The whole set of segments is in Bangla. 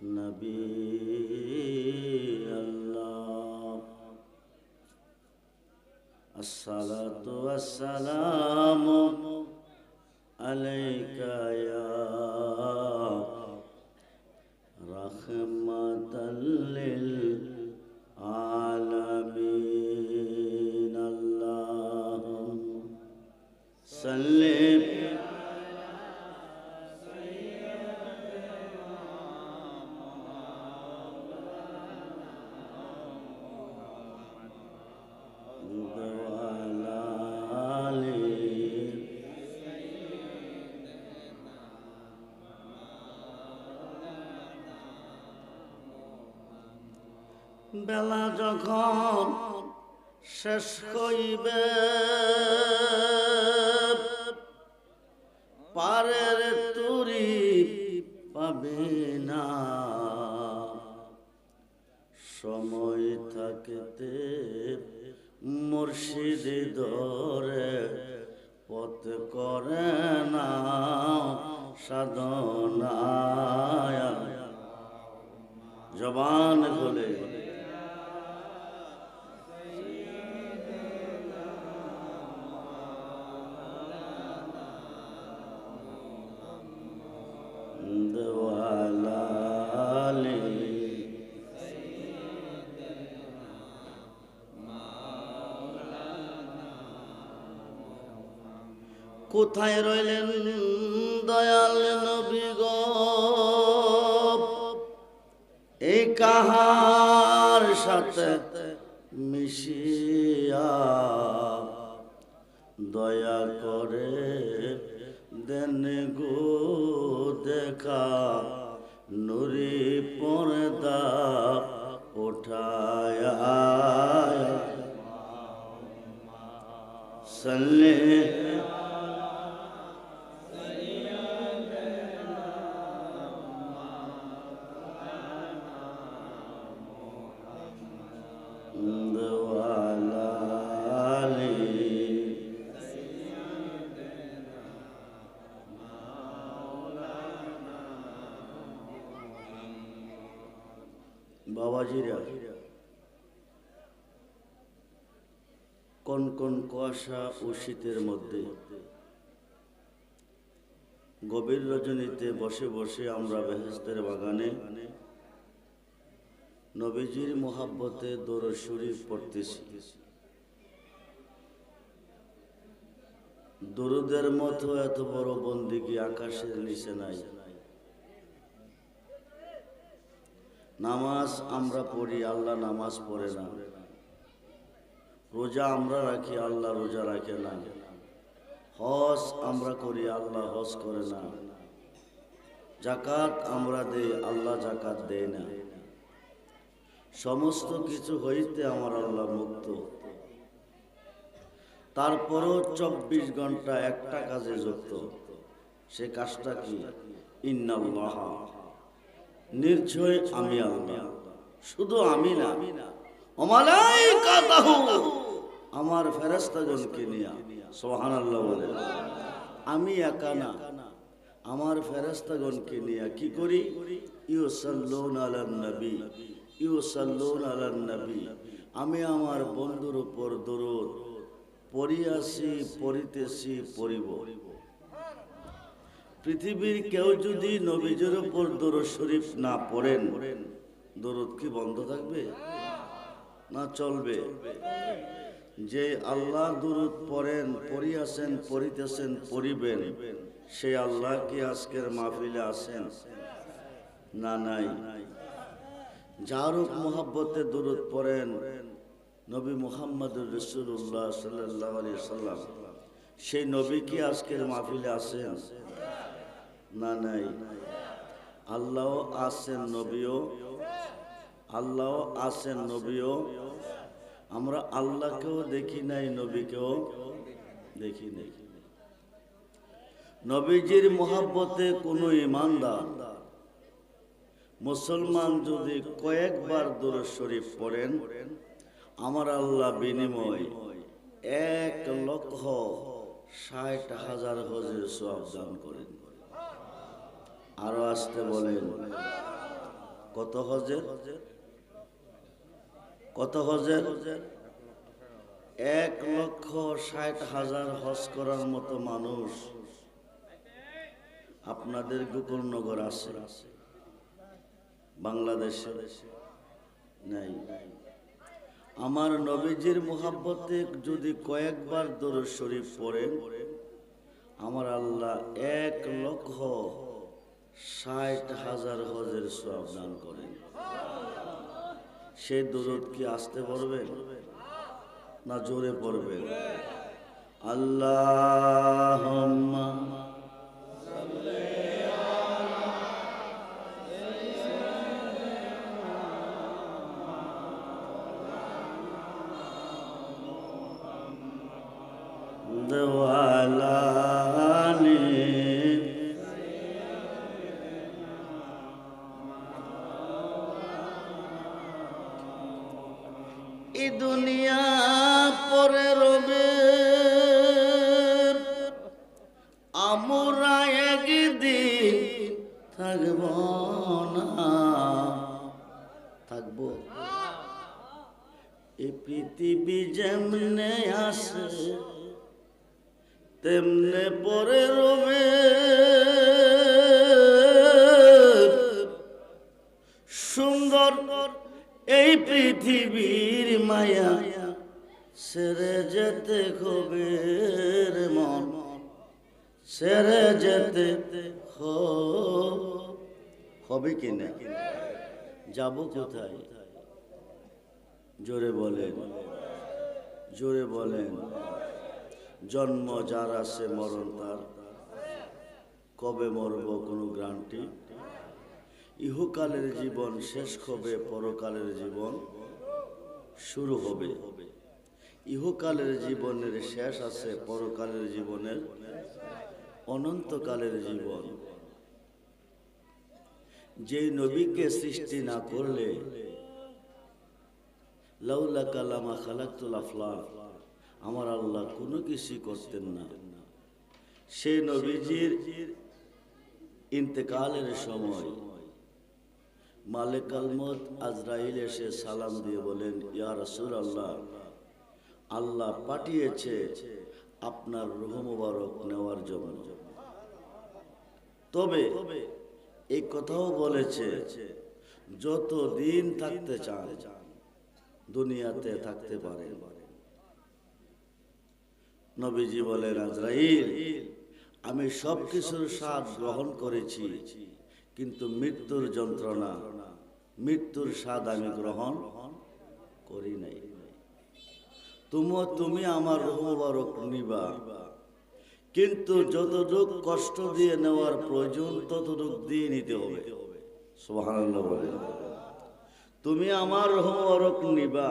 নবী আসসালামু আলাইকা বেলা যখন শেষ হইবে, পারের তুরি পাবে না। সময় থাকিতে মুর্শিদ ধরে পথ করে না, সাধনায় জবান খুলে। কোথায় রইলেন দয়াল নবী গো? এই কাহার সাথে মিশিয়া দয়া করে দেন গো দেখা, নুরি পর্দা উঠায়া সল্লে কোন কোন কুয়াশা ও শীতের মধ্যে? গভীর রজনীতে বসে বসে আমরা বেহেস্তের বাগানে নবীজির মোহাব্বতে দৌড় শরীফ পড়তেছি। দরুদের মতো এত বড় বন্দিগি আকাশের নিচে নাই? নামাজ আমরা পড়ি, আল্লাহ নামাজ পড়ে না। রোজা আমরা রাখি, আল্লাহ রোজা রাখে না। হজ আমরা করি, আল্লাহ হজ করে না। জাকাত আমরা দেই, আল্লাহ জাকাত দেয় না। সমস্ত কিছু হইতে আমার আল্লাহ মুক্ত। তারপরও চব্বিশ ঘণ্টা একটা কাজে যুক্ত। সে কাজটা কি? ইন্নাল্লাহ। নির্ঝয় আমি আল্লাহ। শুধু আমি না আমার ফেরেশতাগণকে নিয়ে বলে, আমি একা না, আমার ফেরেশতাগণকে নিয়ে কি করি? নবী নবী। আমি আমার বন্ধুর উপর দরুদ পড়িয়াছি, পড়িতেছি, পড়িব। পৃথিবীর কেউ যদি নবীজের উপর দরুদ শরীফ না পড়েন, দরুদ কি বন্ধ থাকবে? না চলবে। যে আল্লাহ দুরুদ পড়েন, পড়িয়াছেন, পড়িতেছেন, পড়িবেন সেই আল্লাহ কি আজকের মাহফিলে আছেন? না, নাই। যারুক মোহাব্বতে দুরুদ পড়েন নবী মুহাম্মদ রসুল্লাহ সাল্লাহ সাল্লাম সেই নবী কি আজকের মাহফিলে আছেন? না, নাই। আল্লাহ আছেন নবীও। আল্লাহ আছেন নবীও। আমরা আল্লাহকেও দেখি নাই, নবীকেও দেখি নাই। নবীজির মোহাব্বতে কোনো ইমানদার মুসলমান যদি কয়েকবার দূর শরীফ পড়েন, আমার আল্লাহ বিনিময় এক লক্ষ ষাট হাজার হজের সব দান করেন। আরও আসতে বলেন, কত হজের? কত হজের? এক লক্ষ ষাট হাজার হজ করার মতো মানুষ আপনাদের গোকুলনগর আছে। বাংলাদেশে নাই। আমার নবীজির মোহাব্বতে যদি কয়েকবার দরুদ শরীফ পড়েন, আমার আল্লাহ এক লক্ষ ষাট হাজার হজের সব দান করেন। সেই দরুদ কি আসতে পারবেন না জোরে পড়বে? আল্লাহ না। থাকব? এই পৃথিবী যেমনে আসে তেমনে পরে রবে। সুন্দর এই পৃথিবীর মায়া সেরে যেতে খবের মন, সেরে যেতে হ- হবে কিনা যাব কোথায়? জোরে বলেন। জোরে বলেন। জন্ম যার আছে মরণ তার। কবে মরব কোনো গ্রান্টি? ইহকালের জীবন শেষ হবে পরকালের জীবন শুরু হবে। ইহকালের জীবনের শেষ আছে পরকালের জীবনের অনন্তকালের জীবন। যে নবীকে সৃষ্টি না করলে, লাউলা কালামা খালাকুল আমার আল্লাহ কোনো কিছুই করতেন না। সেই নবীজির ইন্তেকালের সময় মালিক আলমদ আজরাইল এসে সালাম দিয়ে বলেন, ইয়া রাসূল আল্লাহ আল্লাহ পাঠিয়েছে আপনার রুহ মুবারক নেওয়ার জন্য। তবে এই কথাও বলেছে যত দিন থাকতে চান, দুনিয়াতে থাকতে পারেন। নবীজি বলেন, আজরাইল, আমি সব কিছুর স্বাদ গ্রহণ করেছি, কিন্তু মৃত্যুর যন্ত্রণা, মৃত্যুর স্বাদ আমি গ্রহণ করি নাই। তুমো তুমি আমার রহমবারক নিবা। কিন্তু যতটুক কষ্ট দিয়ে নেওয়ার প্রয়োজন, ততটুক দিয়ে নিতে হবে। বলে। তুমি আমার রহমবারক নিবা।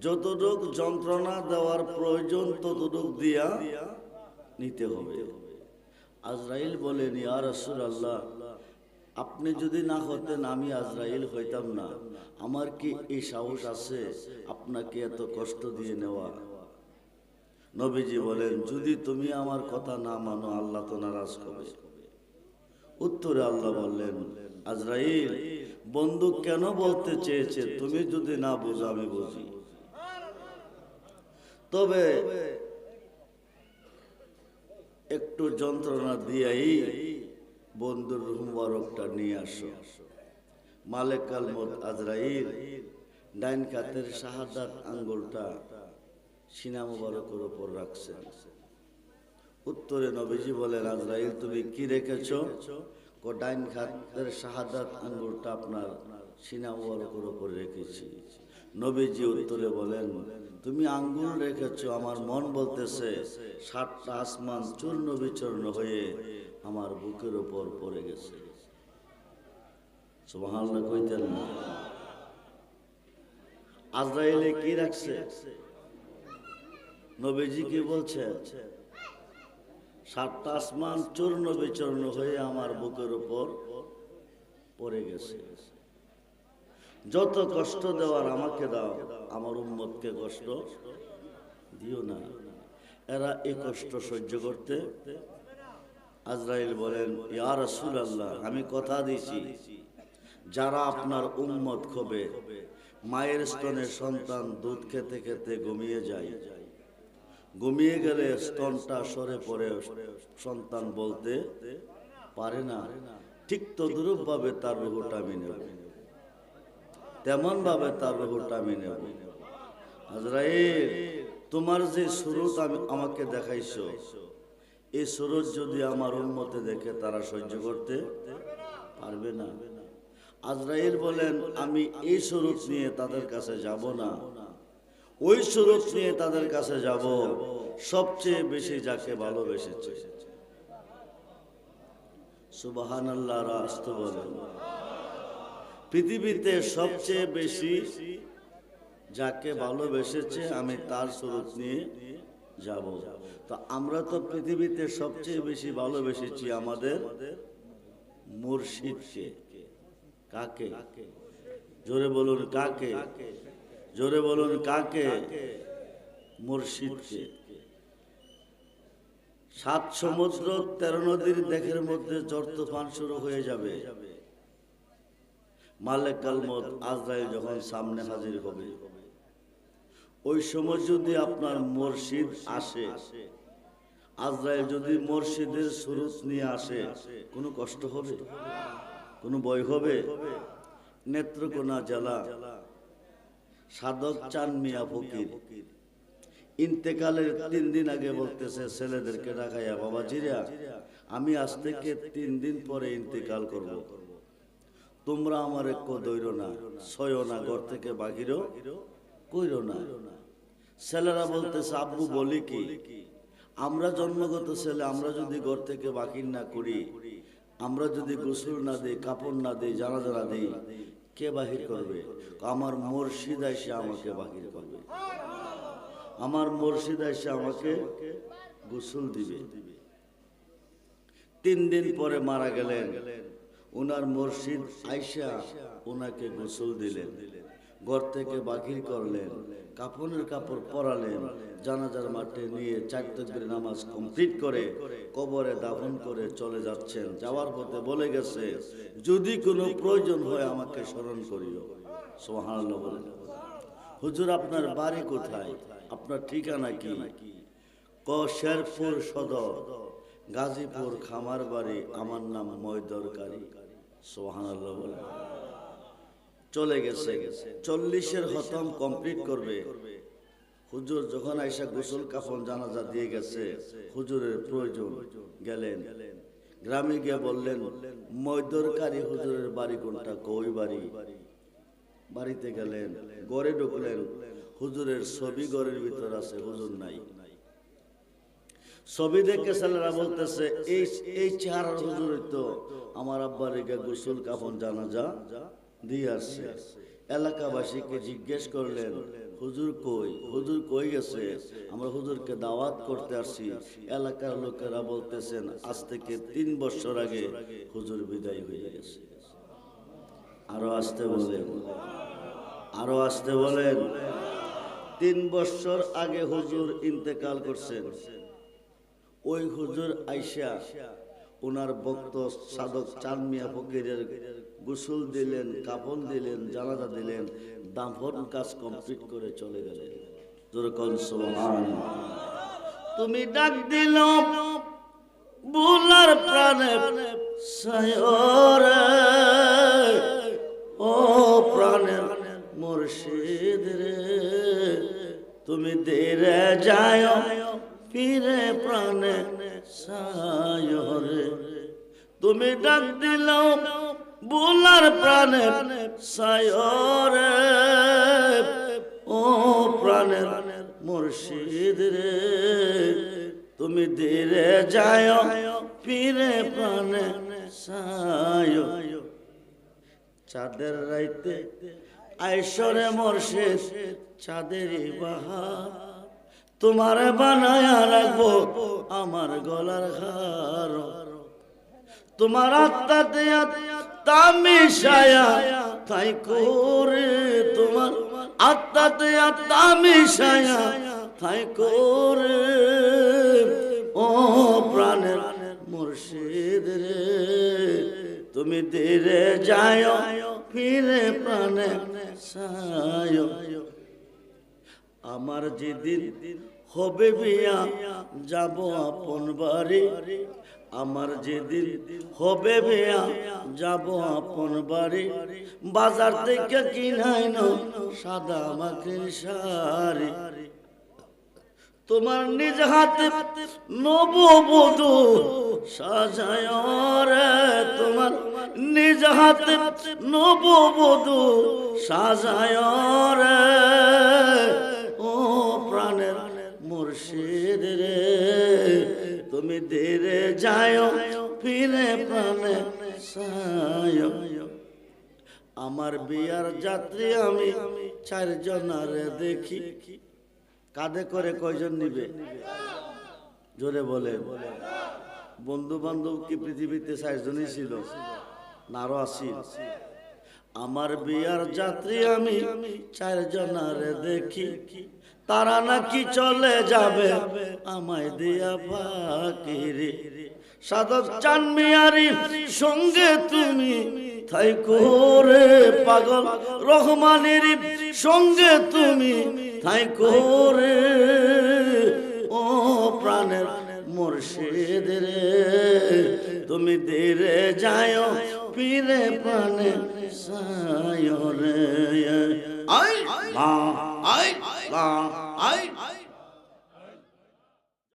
যতটুক যন্ত্রণা দেওয়ার প্রয়োজন, ততটুক দিয়া নিতে হবে। আজরাইল বলেন, ইয়া রাসূলুল্লাহ, আপনি যদি না হতেন, আমি আজরাইল হইতাম না। আমার কি এই সাহস আছে আপনাকে এত কষ্ট দিয়ে নেওয়া? নবীজি বলেন, যদি তুমি আমার কথা না মানো, আল্লাহ তো নারাজ হবে উত্তরে আল্লাহ বললেন, আজরাইল বন্ধু কেন বলতে চেয়েছে? তুমি যদি না বুঝো, আমি বুঝি। তবে একটু যন্ত্রণা দিয়েই বন্ধুর রুহ মুবারকটা নিয়ে আসো। মালেক আল মত আজরাইল, ডাইন কাতের শাহাদাত আঙ্গুলটা সিনা মুবারকের উপর রাখছেন উত্তরে নবীজি বলেন, আজরাইল, তুমি কি রেখেছ? ডাইন খাতের শাহাদাত আঙ্গুলটা আপনার সিনা মুবারকের উপর রেখেছি। নবীজি উত্তরে বলেন, তুমি আঙ্গুল রেখেছ, আমার মন বলতেছে, সাতটা আসমান চূর্ণ বিচূর্ণ হয়ে আমার বুকের উপর পড়ে গেছে। সুবহানাল্লাহ কইতেন না। আজরাইলে কি রাখছে? নবীজি কি বলছে, সাতটা আসমান চূর্ণ বিচূর্ণ হয়ে আমার বুকের উপর পড়ে গেছে। যত কষ্ট দেওয়ার আমাকে দাও, আমার উম্মতকে কষ্ট দিও না। এরা এই কষ্ট সহ্য করতে আজরাইল বলেন, ইয়া রাসূলুল্লাহ, আমি কথা দিছি যারা আপনার উম্মত হবে মায়ের স্তনের সন্তান দুধ খেতে খেতে ঘুমিয়ে যায় ঘুমিয়ে গেলে স্তনটা সরে পড়ে সন্তান বলতে পারে না। ঠিক তদ্রুপ ভাবে তার রুহুটা আমি নেব। তেমন ভাবে তার রুহুটা আমি নেব। তোমার যে সুরত আমি আমাকে দেখাইছো, এই সুরত যদি আমার উন্মতে দেখে তারা সহ্য করতে পারবে না। আজরাইল বলেন, আমি এই সুরত নিয়ে তাদের কাছে যাব না। ওই সুরত নিয়ে তাদের কাছে যাব, সবচেয়ে বেশি যাকে ভালোবেসেছে। সুবাহান আল্লাহ বলেন পৃথিবীতে সবচেয়ে বেশি যাকে ভালোবেসেছে আমি তার সুরত নিয়ে যাব। তো আমরা তো পৃথিবীতে সবচেয়ে বেশি ভালোবেসেছি আমাদের মুর্শিদকে। কাকে? জোরে বলুন, কাকে? জোরে বলুন, কাকে? মুর্শিদকে। সাত সমুদ্র, তেরো নদীর দেখের মধ্যে জ্বর তুফান শুরু হয়ে যাবে। মালেক কালমত আজরাইল যখন সামনে হাজির হবে। ওই সময় যদি আপনার মুর্শিদ আসে, আজরাইল যদি মুর্শিদের সুরুত নিয়ে আসে, কোনো কষ্ট হবে? কোনো ভয় হবে? নেত্রকোনা জেলা সাধক চান মিয়া ফকির। ইন্তেকালের তিন দিন আগে বলতেছে ছেলেদেরকে ডাকাইয়া বাবা জিরা আমি আজ থেকে তিন দিন পরে ইন্তেকাল করব। তোমরা আমার এক দৈর না ছয় না ঘর থেকে বাকিরও কইর না। ছেলেরা বলতেছে আব্বু বলি কি? আমরা জন্মগত ছেলে আমরা যদি ঘর থেকে বাকির না করি আমরা যদি গোসল না দিই কাপড় না দিই জানা জানা দিই কে বাহির করবে? আমার মুর্শিদ এসে আমাকে বাহির করবে। আমার মুর্শিদ এসে আমাকে গোসল দিবে। তিন দিন পরে মারা গেলেন। ওনার মুর্শিদ আইসা ওনাকে গোসল দিলেন। ঘর থেকে বাকির করলেন, কাপড়ের কাপড় পরালেন, জানাজার মাঠে নিয়ে চার তকবীর নামাজ কমপ্লিট করে কবরে দাফন করে চলে যাচ্ছেন। যাওয়ার পথে বলে গেছে, যদি কোনো প্রয়োজন হয় আমাকে স্মরণ করিও। সোহানাল্লাহ বলেন হুজুর, আপনার বাড়ি কোথায়? আপনার ঠিকানা কি? ক, শেরপুর সদর, গাজীপুর খামার বাড়ি আমার নাম ময় ময়দরকারী। সোহানাল্লাহ বলে। চলে গেছে। চল্লিশের হতম কমপ্লিট করবে। হুজুর যখন আইসা গোসল কাফন জানাজা দিয়ে গেছে হুজুরের প্রয়োজন গেলেন। গ্রামে গিয়ে বললেন ময়দরকারী হুজুরের বাড়ি কোনটা? কই বাড়ি? বাড়িতে গেলেন গড়ে ঢুকলেন হুজুরের ছবি ঘরের ভিতর আছে হুজুর নাই। ছবি দেখে ছেলেরা বলতেছে এই এই চেহারার হুজুর তো আমার আব্বার গোসল কাফন জানাজা দিয়ে এলাকাবাসীকে জিজ্ঞেস করলেন, হুজুর কই? হুজুর কই গেছে? আমরা হুজুরকে দাওয়াত করতে আসছি। এলাকার লোকেরা বলতেছেন, আজ থেকে তিন বছর আগে হুজুর বিদায় হয়ে গেছে। আরও আসতে বলেন। আরও আসতে বলেন। তিন বছর আগে হুজুর ইন্তেকাল করছেন। ওই হুজুর আইসা ওনার ভক্ত সাধক চানমিয়া ফকিরের গোসল দিলেন কাপন দিলেন, জানাজা দিলেন, দাফন কাজ কমপ্লিট করে চলে গেলেন। তুমি ডাক দিল বুলার প্রাণে ও প্রাণের মুর্শিদ রে। তুমি দেরে যায় ফিরে প্রাণে সায়রে তুমি ডাক দিল বুলার প্রাণে সায়রে ও প্রাণের মুর্শিদ রে, তুমি ধীরে যায় ফিরে প্রাণে সায়। চাঁদের রাইতে আইসরে মুর্শিদ চাঁদের বাহার। তোমার বানায়া রাখব আমার গলার হার তোমার আত্মা মিশায়া তাই করে তোমার আত্মা মিশায়া তাই করে। ও প্রাণের মুর্শিদ রে, তুমি ধীরে যায় ফিরে প্রাণে সায় আমার যেদিন হবে বিয়া যাব আপন বাড়ি। আমার যেদিন হবে বিয়া যাব আপন বাড়ি। বাজার থেকে কিনাই না সাদা মাটির শাড়ি। তোমার নিজ হাতে নববধূ সাজায় রে। তোমার নিজ হাতে নববধূ সাজায় রে। মুর্শিদ রে, তুমি ধীরে যায় ফিরে সায় আমার বিয়ার যাত্রী আমি চারজনারে দেখি। কাঁধে করে কয়জন নিবে? জোরে বলে বন্ধু বান্ধব কি পৃথিবীতে চারজনই ছিল? না, আরও আশি আমার বিয়ার যাত্রী আমি চারজনারে দেখি। তারা নাকি চলে যাবে আমায় দিয়া ফাকিরে। সাধক চান মিয়ারি, সঙ্গে তুমি তাই করে পাগল। রহমানের সঙ্গে তুমি তাই করে ও প্রাণের মুর্শিদ রে, তুমি ধীরে যায় পীরে প্রাণে সায় রে। I Islam I